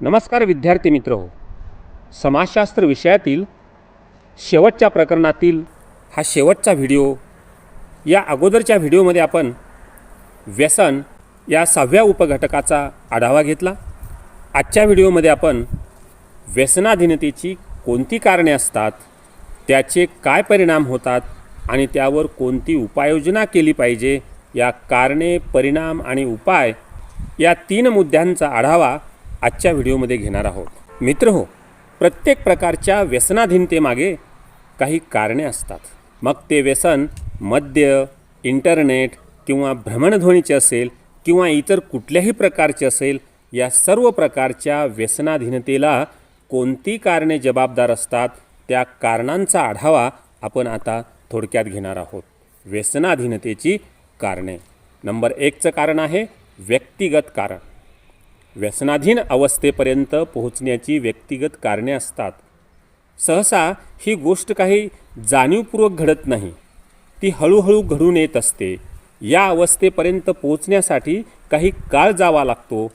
नमस्कार विद्यार्थी मित्र हो. समाजशास्त्र विषयातील शेवटच्या प्रकरणातील हा शेवटचा व्हिडिओ. या अगोदरच्या व्हिडिओमध्ये आपण व्यसन या सहाव्या उपघटकाचा आढावा घेतला. आजच्या व्हिडिओमध्ये आपण व्यसनाधीनतेची कोणती कारणे असतात त्याचे काय परिणाम होतात आणि त्यावर कोणती उपाययोजना केली पाहिजे या कारणे परिणाम आणि उपाय या तीन मुद्द्यांचा आढावा आजच्या व्हिडिओमध्ये घेणार आहोत. मित्र हो प्रत्येक प्रकारच्या व्यसनाधीनतेमागे काही कारणे असतात. मग ते व्यसन मद्य इंटरनेट किंवा भ्रमणध्वनीचे असेल किंवा इतर कुठल्याही प्रकारचे असेल या सर्व प्रकारच्या व्यसनाधीनतेला कोणती कारणे जबाबदार असतात त्या कारणांचा आढावा आपण आता थोडक्यात घेणार आहोत. व्यसनाधीनतेची कारणे. नंबर एकचं कारण आहे व्यक्तिगत कारण. व्यसनाधीन अवस्थेपर्यंत पोहोचण्याची व्यक्तिगत कारणे असतात. सहसा ही गोष्ट काही जाणीवपूर्वक घडत नाही. ती हळूहळू घडून येत असते. या अवस्थेपर्यंत पोहोचण्यासाठी काही काळ जावा लागतो.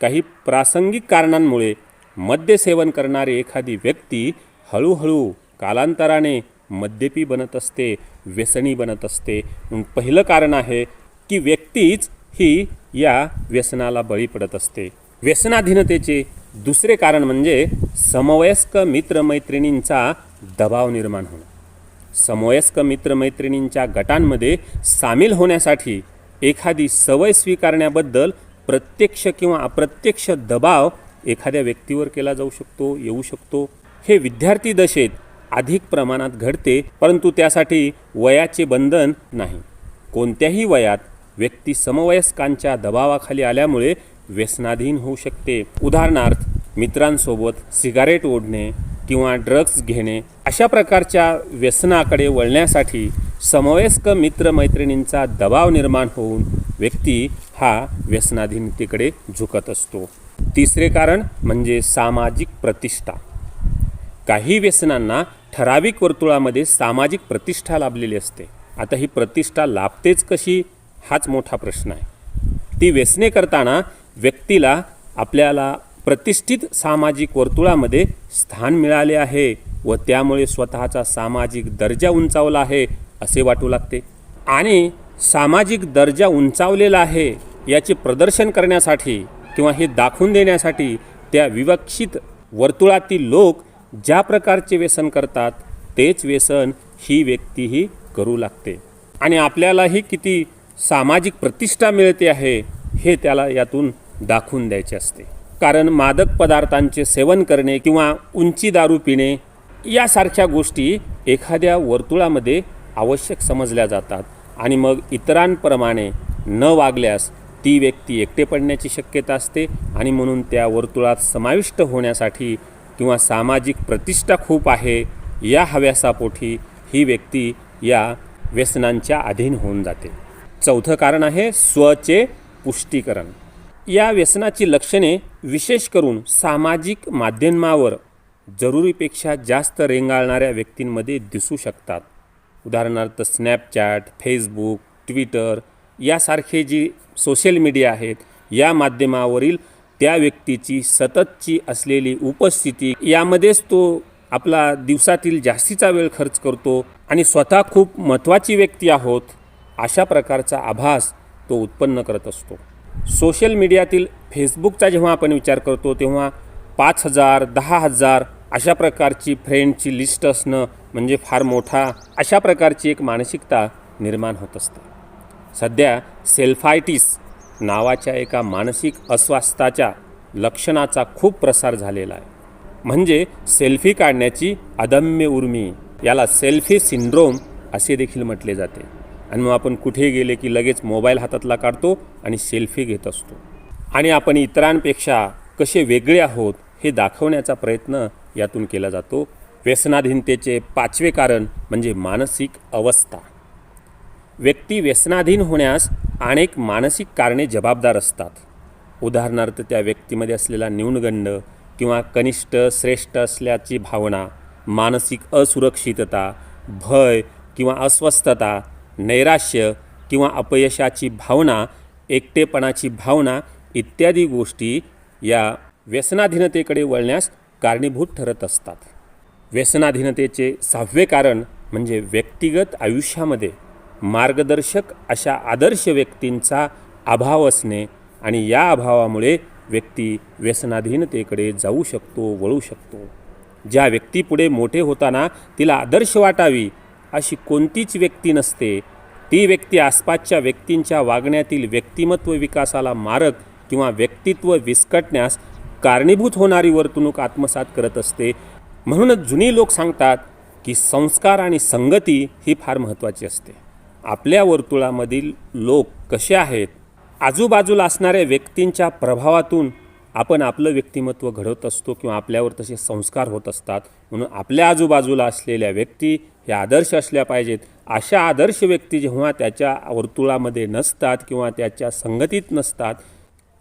काही प्रासंगिक कारणांमुळे मद्यसेवन करणारी एखादी व्यक्ती हळूहळू कालांतराने मद्यपी बनत असते व्यसनी बनत असते. पहिलं कारण आहे की व्यक्तीच ही या व्यसनाला बळी पडत असते. व्यसनाधीनतेचे दुसरे कारण म्हणजे समवयस्क मित्रमैत्रिणींचा दबाव निर्माण होणं. समवयस्क मित्रमैत्रिणींच्या गटांमध्ये सामील होण्यासाठी एखादी सवय स्वीकारण्याबद्दल प्रत्यक्ष किंवा अप्रत्यक्ष दबाव एखाद्या व्यक्तीवर केला जाऊ शकतो येऊ शकतो. हे विद्यार्थी दशेत अधिक प्रमाणात घडते परंतु त्यासाठी वयाचे बंधन नाही. कोणत्याही वयात व्यक्ती समवयस्कांच्या दबावाखाली आल्यामुळे व्यसनाधीन होऊ शकते. उदाहरणार्थ मित्रांसोबत सिगारेट ओढणे किंवा ड्रग्ज घेणे अशा प्रकारच्या व्यसनाकडे वळण्यासाठी समवयस्क मित्रमैत्रिणींचा दबाव निर्माण होऊन व्यक्ती हा व्यसनाधीनतेकडे झुकत असतो. तिसरे कारण म्हणजे सामाजिक प्रतिष्ठा. काही व्यसनांना ठराविक वर्तुळामध्ये सामाजिक प्रतिष्ठा लाभलेली असते. आता ही प्रतिष्ठा लाभतेच कशी? हाच मोठा प्रश्न आहे. ती व्यसने करताना व्यक्तीला आपल्याला प्रतिष्ठित सामाजिक वर्तुळामध्ये स्थान मिळाले आहे व त्यामुळे स्वतःचा सामाजिक दर्जा उंचावला आहे असे वाटू लागते. आणि सामाजिक दर्जा उंचावलेला आहे याचे प्रदर्शन करण्यासाठी किंवा हे दाखवून देण्यासाठी त्या विवक्षित वर्तुळातील लोक ज्या प्रकारचे व्यसन करतात तेच व्यसन ही व्यक्तीही करू लागते. आणि आपल्यालाही किती सामाजिक प्रतिष्ठा मिळते आहे हे त्याला यातून दाखवून द्यायचे असते. कारण मादक पदार्थांचे सेवन करणे किंवा उंची दारू पिणे यासारख्या गोष्टी एखाद्या वर्तुळामध्ये आवश्यक समजल्या जातात आणि मग इतरांप्रमाणे न वागल्यास ती व्यक्ती एकटे पडण्याची शक्यता असते आणि म्हणून त्या वर्तुळात समाविष्ट होण्यासाठी किंवा सामाजिक प्रतिष्ठा खूप आहे या हव्यासापोटी ही व्यक्ती या व्यसनांच्या अधीन होऊन जाते. चौथं कारण आहे स्वचे पुष्टीकरण. या व्यसनाची लक्षणे विशेष करून सामाजिक माध्यमावर जरुरीपेक्षा जास्त रेंगाळणाऱ्या व्यक्तींमध्ये दिसू शकतात. उदाहरणार्थ स्नॅपचॅट फेसबुक ट्विटर यासारखे जी सोशल मीडिया आहेत या माध्यमावरील त्या व्यक्तीची सततची असलेली उपस्थिती यामध्येच तो आपला दिवसातील जास्तीचा वेळ खर्च करतो आणि स्वतः खूप महत्त्वाची व्यक्ती आहोत. अशा प्रकारचा आभास तो उत्पन्न करत असतो. सोशल मीडियातील फेसबुकचा जेव्हा आपण विचार करतो तेव्हा पाच हजार दहा हजार अशा प्रकारची फ्रेंडची लिस्ट असणं म्हणजे फार मोठा अशा प्रकारची एक मानसिकता निर्माण होत असते. सध्या सेल्फायटिस नावाच्या एका मानसिक अस्वास्थाच्या लक्षणाचा खूप प्रसार झालेला आहे. म्हणजे सेल्फी काढण्याची अदम्य उर्मी याला सेल्फी सिंड्रोम असे देखील म्हटले जाते. आणि मग आपण कुठे गेले की लगेच मोबाईल हातातला काढतो आणि सेल्फी घेत असतो. आणि आपण इतरांपेक्षा कसे वेगळे आहोत हे दाखवण्याचा प्रयत्न यातून केला जातो. व्यसनाधीनतेचे पाचवे कारण म्हणजे मानसिक अवस्था. व्यक्ती व्यसनाधीन होण्यास अनेक मानसिक कारणे जबाबदार असतात. उदाहरणार्थ त्या व्यक्तीमध्ये असलेला न्यूनगंड किंवा कनिष्ठ श्रेष्ठ असल्याची भावना मानसिक असुरक्षितता भय किंवा अस्वस्थता नैराश्य किंवा अपयशाची भावना एकटेपणाची भावना इत्यादी गोष्टी या व्यसनाधीनतेकडे वळण्यास कारणीभूत ठरत असतात. व्यसनाधीनतेचे सहावे कारण म्हणजे व्यक्तिगत आयुष्यामध्ये मार्गदर्शक अशा आदर्श व्यक्तींचा अभाव असणे आणि या अभावामुळे व्यक्ती व्यसनाधीनतेकडे जाऊ शकतो वळू शकतो. ज्या व्यक्तीपुढे मोठे होताना तिला आदर्श वाटावी अशी कोणतीच व्यक्ती नसते. ती व्यक्ती आसपासच्या व्यक्तींच्या वागण्यातील व्यक्तिमत्व विकासाला मारक किंवा व्यक्तित्व विस्कटण्यास कारणीभूत होणारी वर्तणूक आत्मसात करत असते. म्हणूनच जुनी लोक सांगतात की संस्कार आणि संगती ही फार महत्त्वाची असते. आपल्या वर्तुळामधील लोक कसे आहेत? आजूबाजूला असणाऱ्या व्यक्तींच्या प्रभावातून आपण आपलं व्यक्तिमत्व घडवत असतो किंवा आपल्यावर तसे संस्कार होत असतात म्हणून आपल्या आजूबाजूला असलेल्या व्यक्ती ह्या आदर्श असल्या पाहिजेत. अशा आदर्श व्यक्ती जेव्हा त्याच्या वर्तुळामध्ये नसतात किंवा त्याच्या संगतीत नसतात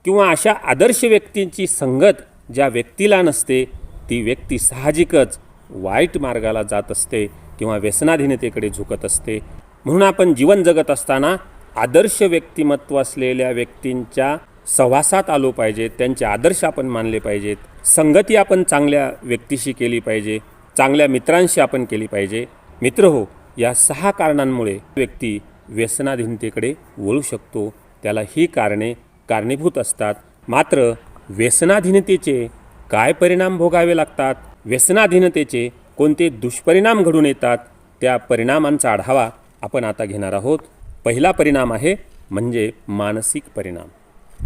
किंवा अशा आदर्श व्यक्तींची संगत ज्या व्यक्तीला नसते ती व्यक्ती साहजिकच वाईट मार्गाला जात असते किंवा व्यसनाधीनतेकडे झुकत असते. म्हणून आपण जीवन जगत असताना आदर्श व्यक्तिमत्व असलेल्या व्यक्तींच्या सहवासात आलो पाहिजे त्यांचे आदर्श आपण मानले पाहिजेत संगती आपण चांगल्या व्यक्तीशी केली पाहिजे चांगल्या मित्रांशी आपण केली पाहिजे. मित्र हो या सहा कारणांमुळे व्यक्ती व्यसनाधीनतेकडे वळू शकतो. त्याला ही कारणे कारणीभूत असतात. मात्र व्यसनाधीनतेचे काय परिणाम भोगावे लागतात? व्यसनाधीनतेचे कोणते दुष्परिणाम घडून येतात? त्या परिणामांचा आढावा आपण आता घेणार आहोत. पहिला परिणाम आहे म्हणजे मानसिक परिणाम.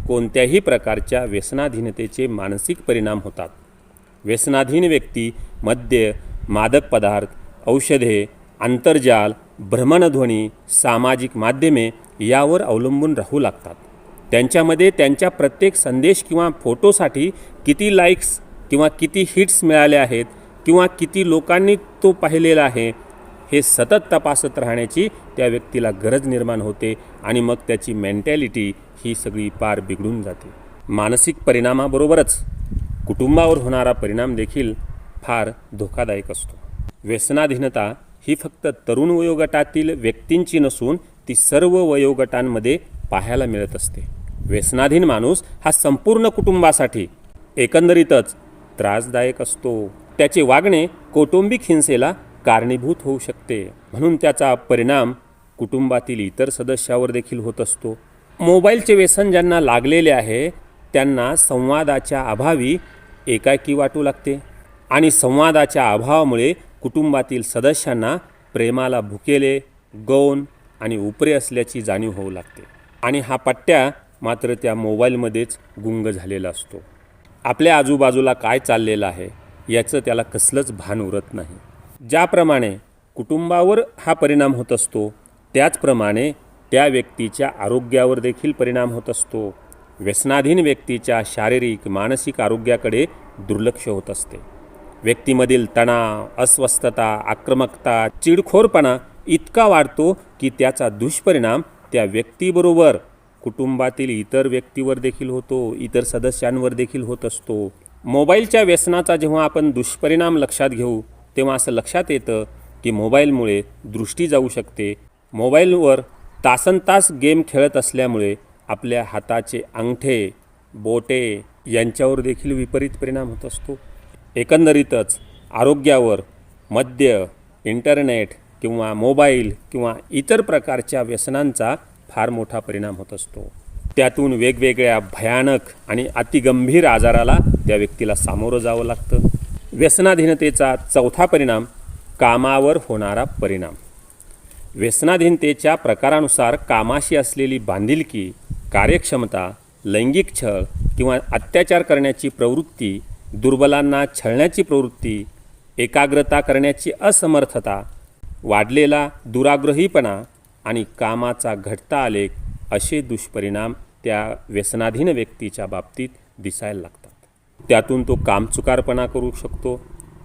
कोणत्याही प्रकारच्या व्यसनाधीनतेचे मानसिक परिणाम होतात. व्यसनाधीन व्यक्ती मद्य मादक पदार्थ औषधे आंतरजाल भ्रमणध्वनी सामाजिक माध्यमे यावर अवलंबून राहू लागतात. त्यांच्यामध्ये त्यांच्या प्रत्येक संदेश किंवा फोटोसाठी किती लाईक्स किंवा किती हिट्स मिळाले आहेत किंवा किती लोकांनी तो पाहिलेला आहे हे सतत तपासत राहण्याची त्या व्यक्तीला गरज निर्माण होते आणि मग त्याची मेंटॅलिटी ही सगळी पार बिघडून जाते. मानसिक परिणामाबरोबरच कुटुंबावर होणारा परिणाम देखील फार धोकादायक असतो. व्यसनाधीनता ही फक्त तरुण वयोगटातील व्यक्तींची नसून ती सर्व वयोगटांमध्ये पाहायला मिळत असते. व्यसनाधीन माणूस हा संपूर्ण कुटुंबासाठी एकंदरीतच त्रासदायक असतो. त्याचे वागणे कौटुंबिक हिंसेला कारणीभूत होऊ शकते. म्हणून त्याचा परिणाम कुटुंबातील इतर सदस्यावर देखील होत असतो. मोबाईलचे व्यसन ज्यांना लागलेले आहे त्यांना संवादाच्या अभावी एकाकी वाटू लागते. आणि संवादाच्या अभावामुळे कुटुंबातील सदस्यांना प्रेमाला भुकेले गौण आणि उपरे असल्याची जाणीव होऊ लागते. आणि हा पट्ट्या मात्र त्या मोबाईलमध्येच गुंग झालेला असतो. आपल्या आजूबाजूला काय चाललेलं आहे याचं त्याला कसलंच भान उरत नाही. ज्याप्रमाणे कुटुंबावर हा परिणाम होत असतो त्याचप्रमाणे त्या व्यक्तीच्या आरोग्यावर देखील परिणाम होत असतो. व्यसनाधीन व्यक्तीच्या शारीरिक मानसिक आरोग्याकडे दुर्लक्ष होत असते. व्यक्तीमधील तणाव अस्वस्थता आक्रमकता चिडखोरपणा इतका वाढतो की त्याचा दुष्परिणाम त्या व्यक्तीबरोबर कुटुंबातील इतर व्यक्तीवर देखील होतो इतर सदस्यांवर देखील होत असतो. मोबाईलच्या व्यसनाचा जेव्हा आपण दुष्परिणाम लक्षात घेऊ तेव्हा असं लक्षात येतं की मोबाईलमुळे दृष्टी जाऊ शकते. मोबाईलवर तासनतास गेम खेळत असल्यामुळे आपल्या हाताचे अंगठे बोटे यांच्यावर देखील विपरीत परिणाम होत असतो. एकंदरीतच आरोग्यावर मद्य इंटरनेट किंवा मोबाईल किंवा इतर प्रकारच्या व्यसनांचा फार मोठा परिणाम होत असतो. त्यातून वेगवेगळ्या भयानक आणि अतिगंभीर आजाराला त्या व्यक्तीला सामोरं जावं लागतं. व्यसनाधीनतेचा चौथा परिणाम कामावर होणारा परिणाम. व्यसनाधीनतेच्या प्रकारानुसार कामाशी असलेली बांधिलकी कार्यक्षमता लैंगिक छळ किंवा अत्याचार करण्याची प्रवृत्ती दुर्बलांना छळण्याची प्रवृत्ती एकाग्रता करण्याची असमर्थता वाढलेला दुराग्रहीपणा आणि कामाचा घटता आलेख असे दुष्परिणाम त्या व्यसनाधीन व्यक्तीच्या बाबतीत दिसायला लागतात. त्यातून तो कामचुकारपणा करू शकतो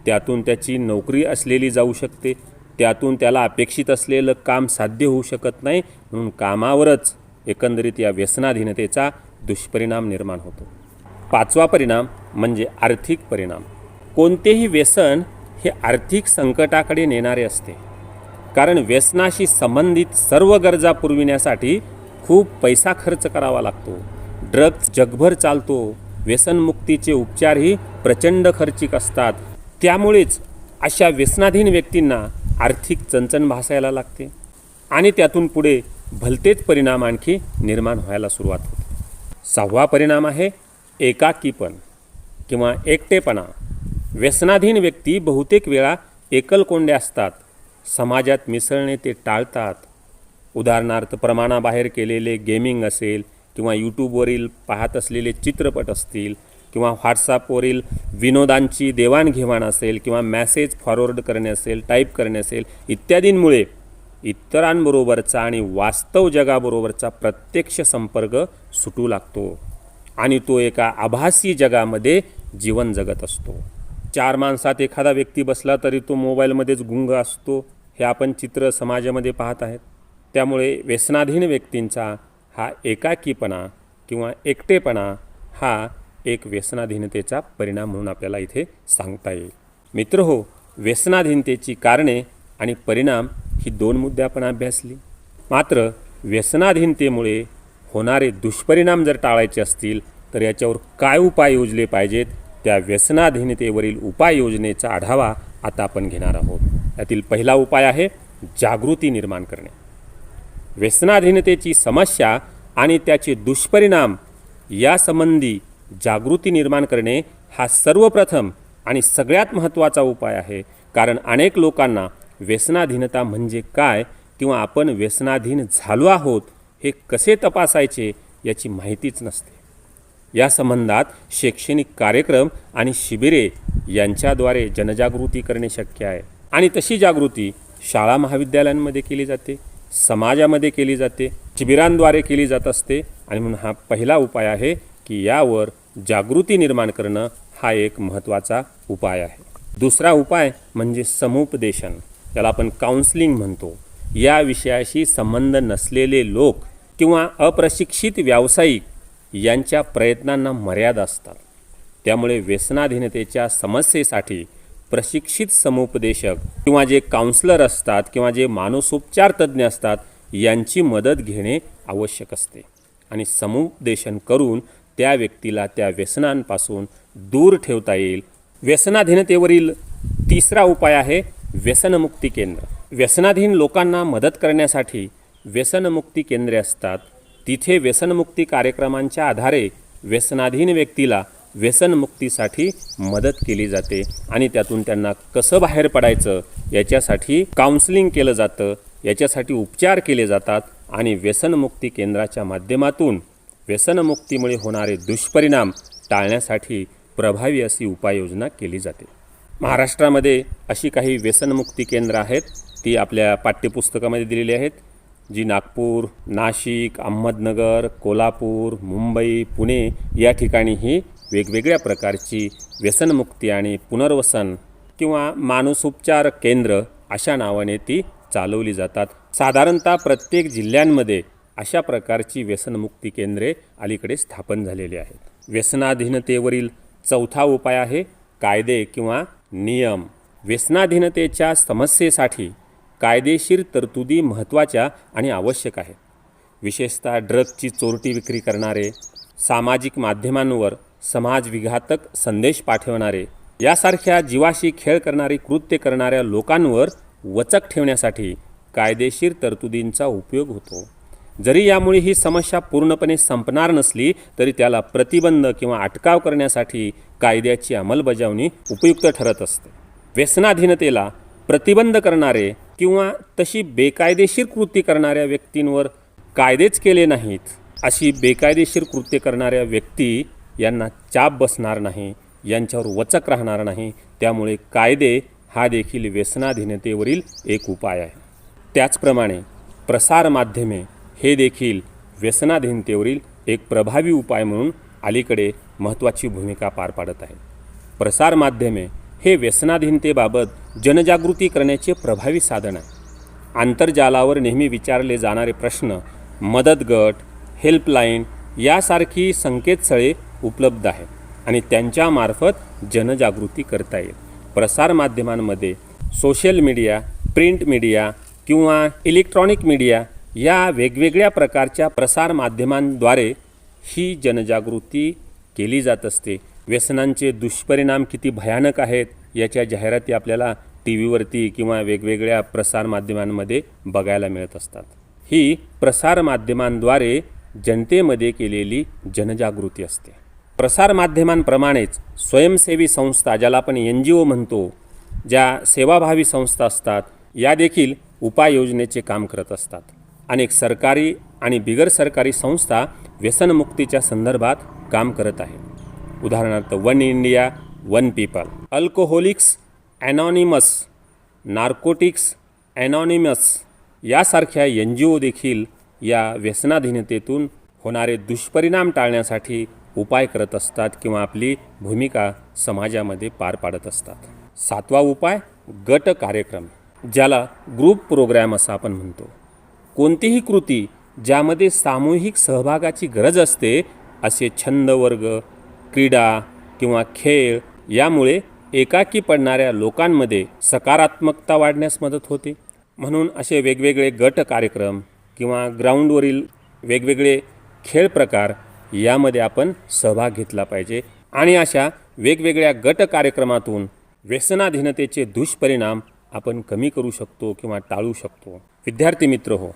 त्यातून त्याची नोकरी असलेली जाऊ शकते त्यातून त्याला अपेक्षित असलेलं काम साध्य होऊ शकत नाही म्हणून कामावरच एकंदरीत या व्यसनाधीनतेचा दुष्परिणाम निर्माण होतो. पाचवा परिणाम म्हणजे आर्थिक परिणाम. कोणतेही व्यसन हे आर्थिक संकटाकडे नेणारे असते. कारण व्यसनाशी संबंधित सर्व गरजा पुरविण्यासाठी खूप पैसा खर्च करावा लागतो. ड्रग्ज जगभर चालतो. व्यसनमुक्तीचे उपचारही प्रचंड खर्चिक असतात. त्यामुळेच अशा व्यसनाधीन व्यक्तींना आर्थिक चणचण भासायला लागते आणि त्यातून पुढे भलतेच परिणाम आणखी निर्माण व्हायला सुरुवात होते. सहावा परिणाम आहे एकाकीपण किंवा एकटेपणा. व्यसनाधीन व्यक्ती बहुतेक वेळा एकलकोंडे असतात. समाजात मिसळणे ते टाळतात. उदाहरणार्थ प्रमाणाबाहेर केलेले गेमिंग असेल किंवा यूट्यूबवरील पाहत असलेले चित्रपट असतील किंवा व्हॉट्सॲपवरील विनोदांची देवाणघेवाण असेल किंवा मॅसेज फॉरवर्ड करणे असेल टाईप करणे असेल इत्यादींमुळे इतरांबरोबरचा आणि वास्तव जगाबरोबरचा प्रत्यक्ष संपर्क सुटू लागतो आणि तो एका आभासी जगामध्ये जीवन जगत असतो. चार माणसात एखादा व्यक्ती बसला तरी तो मोबाईलमध्येच गुंग असतो हे आपण चित्र समाजामध्ये पाहत आहेत. त्यामुळे व्यसनाधीन व्यक्तींचा हा एकाकीपणा किंवा एकटेपणा हा एक व्यसनाधीनतेचा परिणाम म्हणून आपल्याला इथे सांगता येईल. मित्र हो व्यसनाधीनतेची कारणे आणि परिणाम ही दोन मुद्दे आपण अभ्यासली. मात्र व्यसनाधीनतेमुळे होणारे दुष्परिणाम जर टाळायचे असतील तर याच्यावर काय उपाय योजले पाहिजेत? त्या व्यसनाधीनतेवरील उपाययोजनेचा आढावा आता आपण घेणार आहोत. यातील पहिला उपाय आहे जागृती निर्माण करणे. व्यसनाधीनतेची समस्या आणि त्याचे दुष्परिणाम यासंबंधी जागृती निर्माण करणे हा सर्वप्रथम आणि सगळ्यात महत्त्वाचा उपाय आहे. कारण अनेक लोकांना व्यसनाधीनता म्हणजे काय किंवा आपण व्यसनाधीन झालो आहोत हे कसे तपासायचे याची माहितीच नसते. या संबंधात शैक्षणिक कार्यक्रम आणि शिबिरे यांच्याद्वारे जनजागृती करणे शक्य आहे. आणि तशी जागृती शाळा महाविद्यालयांमध्ये केली जाते. समाजामध्ये केली जाते शिबिरांद्वारे केली जात असते आणि म्हणून हा पहिला उपाय आहे की यावर जागृती निर्माण करणं हा एक महत्त्वाचा उपाय आहे. दुसरा उपाय म्हणजे समुपदेशन. त्याला आपण काउन्सिलिंग म्हणतो. या विषयाशी संबंध नसलेले लोक किंवा अप्रशिक्षित व्यावसायिक यांच्या प्रयत्नांना मर्यादा असतात. त्यामुळे व्यसनाधीनतेच्या समस्येसाठी प्रशिक्षित समुपदेशक किंवा जे काउन्सलर असतात किंवा जे मानसोपचार तज्ज्ञ असतात यांची मदत घेणे आवश्यक असते. आणि समुपदेशन करून त्या व्यक्तीला त्या व्यसनांपासून दूर ठेवता येईल. व्यसनाधीनतेवरील तिसरा उपाय आहे व्यसनमुक्ती केंद्र. व्यसनाधीन लोकांना मदत करण्यासाठी व्यसनमुक्ती केंद्रे असतात. तिथे व्यसनमुक्ती कार्यक्रमांच्या आधारे व्यसनाधीन व्यक्तीला व्यसनमुक्तीसाठी मदत केली जाते आणि त्यातून त्यांना कसं बाहेर पडायचं याच्यासाठी काउन्सिलिंग केलं जातं याच्यासाठी उपचार केले जातात आणि व्यसनमुक्ती केंद्राच्या माध्यमातून व्यसनमुक्तीमुळे होणारे दुष्परिणाम टाळण्यासाठी प्रभावी अशी उपाययोजना केली जाते. महाराष्ट्रामध्ये अशी काही व्यसनमुक्ती केंद्र आहेत ती आपल्या पाठ्यपुस्तकामध्ये दिलेली आहेत. जी नागपूर नाशिक अहमदनगर कोल्हापूर मुंबई पुणे या ठिकाणी ही वेगवेगळ्या प्रकारची व्यसनमुक्ती आणि पुनर्वसन किंवा मानसोपचार केंद्र अशा नावाने ती चालवली जातात. साधारणतः प्रत्येक जिल्ह्यांमध्ये अशा प्रकारची व्यसनमुक्ती केंद्रे अलीकडे स्थापन झालेली आहेत. व्यसनाधीनतेवरील चौथा उपाय आहे कायदे किंवा नियम. व्यसनाधीनतेच्या समस्येसाठी कायदेशीर तरतुदी महत्त्वाच्या आणि आवश्यक आहेत. विशेषतः ड्रगची चोरटी विक्री करणारे सामाजिक माध्यमांवर समाजविघातक संदेश पाठवणारे यासारख्या जीवाशी खेळ करणारी कृत्य करणाऱ्या लोकांवर वचक ठेवण्यासाठी कायदेशीर तरतुदींचा उपयोग होतो. जरी यामुळे ही समस्या पूर्णपणे संपणार नसली तरी त्याला प्रतिबंध किंवा अटकाव करण्यासाठी कायद्याची अंमलबजावणी उपयुक्त ठरत असते. व्यसनाधीनतेला प्रतिबंध करणारे किंवा तशी बेकायदेशीर कृती करणाऱ्या व्यक्तींवर कायदेच केले नाहीत अशी बेकायदेशीर कृत्य करणाऱ्या व्यक्ती यांना चाप बसणार नाही यांच्यावर वचक राहणार नाही. त्यामुळे कायदे हा देखील व्यसनाधीनतेवरील एक उपाय आहे. त्याचप्रमाणे प्रसारमाध्यमे हे देखील व्यसनाधीनतेवरील एक प्रभावी उपाय म्हणून अलीकडे महत्त्वाची भूमिका पार पाडत आहे प्रसारमाध्यमे हे व्यसनाधीनतेबाबत जनजागृती करण्याचे प्रभावी साधन आहे. आंतरजालावर नेहमी विचारले जाणारे प्रश्न मदत गट हेल्पलाईन यासारखी संकेतस्थळे उपलब्ध आहेत आणि त्यांच्यामार्फत जनजागृती करता येईल. प्रसारमाध्यमांमध्ये सोशल मीडिया प्रिंट मीडिया किंवा इलेक्ट्रॉनिक मीडिया या वेगवेगळ्या प्रकारच्या प्रसारमाध्यमांद्वारे ही जनजागृती केली जात असते. व्यसनांचे दुष्परिणाम किती भयानक आहेत याच्या जाहिराती आपल्याला टी व्हीवरती किंवा वेगवेगळ्या प्रसारमाध्यमांमध्ये बघायला मिळत असतात. ही प्रसारमाध्यमांद्वारे जनतेमध्ये केलेली जनजागृती असते. प्रसारमाध्यमांप्रमाणेच स्वयंसेवी संस्था ज्याला आपण एन जी ओ म्हणतो ज्या सेवाभावी संस्था असतात या देखील उपाययोजनेचे काम करत असतात. अनेक सरकारी आणि बिगर सरकारी संस्था व्यसनमुक्तीच्या संदर्भात काम करत आहेत. उदाहरणार्थ One India One People. Alcoholics Anonymous Narcotics Anonymous यासारख्या एन जी ओ देखील या व्यसनाधीनतेतून होणारे दुष्परिणाम टाळण्यासाठी उपाय करत असतात किंवा आपली भूमिका समाजामध्ये पार पाडत असतात. सातवा उपाय गट कार्यक्रम ज्याला ग्रुप प्रोग्रॅम असं आपण म्हणतो. कोणतीही कृती ज्यामध्ये सामूहिक सहभागाची गरज असते असे छंद वर्ग क्रीडा किंवा खेळ यामुळे एकाकी पडणाऱ्या लोकांमध्ये सकारात्मकता वाढण्यास मदत होते. म्हणून असे वेगवेगळे गट कार्यक्रम किंवा ग्राउंडवरील वेगवेगळे खेळ प्रकार यामध्ये आपण सहभाग घेतला पाहिजे. आणि अशा वेगवेगळ्या गट कार्यक्रमातून व्यसनाधीनतेचे दुष्परिणाम आपण कमी करू शकतो किंवा टाळू शकतो. विद्यार्थी मित्र हो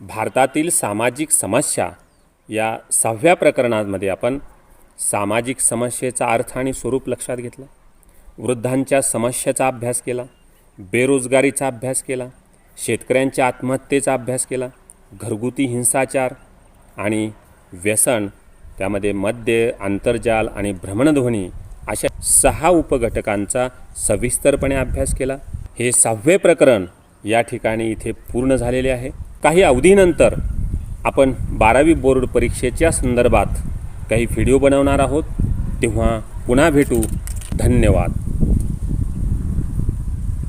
भारतातील सामाजिक समस्या या सहाव्या प्रकरणामध्ये आपण सामाजिक समस्येचा अर्थ आणि स्वरूप लक्षात घेतलं. वृद्धांच्या समस्येचा अभ्यास केला बेरोजगारीचा अभ्यास केला शेतकऱ्यांच्या आत्महत्येचा अभ्यास केला घरगुती हिंसाचार आणि व्यसन त्यामध्ये मद्य आंतरजाल आणि भ्रमणध्वनी अशा सहा उपघटकांचा सविस्तरपणे अभ्यास केला. हे सहावे प्रकरण या ठिकाणी इथे पूर्ण झालेले आहे. काही अवधीनंतर आपण बारावी बोर्ड परीक्षेच्या संदर्भात काही व्हिडिओ बनवणार आहोत. तेव्हा पुन्हा भेटू. धन्यवाद.